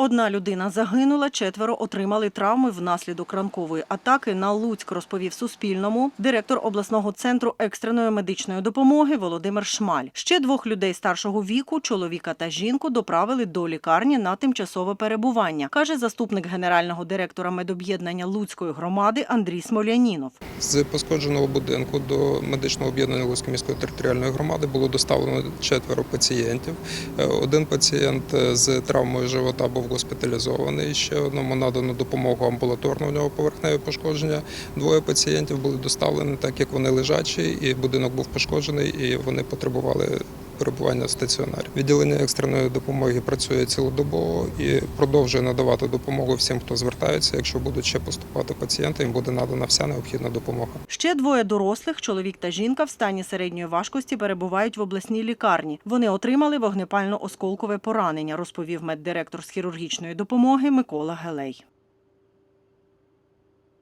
Одна людина загинула, четверо отримали травми внаслідок ранкової атаки на Луцьк, розповів Суспільному директор обласного центру екстреної медичної допомоги Володимир Шмаль. Ще двох людей старшого віку, чоловіка та жінку, доправили до лікарні на тимчасове перебування, каже заступник генерального директора медоб'єднання Луцької громади Андрій Смолянінов. З пошкодженого будинку до медичного об'єднання Луцької міської територіальної громади було доставлено четверо пацієнтів. Е, Один пацієнт е, з травмою живота був госпіталізований. Ще одному надано допомогу амбулаторного У нього поверхневі пошкодження. Двоє пацієнтів були доставлені, так як вони лежачі, і будинок був пошкоджений, і вони потребували. Перебування в стаціонарі. Відділення екстреної допомоги працює цілодобово і продовжує надавати допомогу всім, хто звертається. Якщо будуть ще поступати пацієнти, їм буде надана вся необхідна допомога. Ще двоє дорослих, чоловік та жінка, в стані середньої важкості перебувають в обласній лікарні. Вони отримали вогнепально-осколкове поранення, розповів меддиректор з хірургічної допомоги Микола Гелей.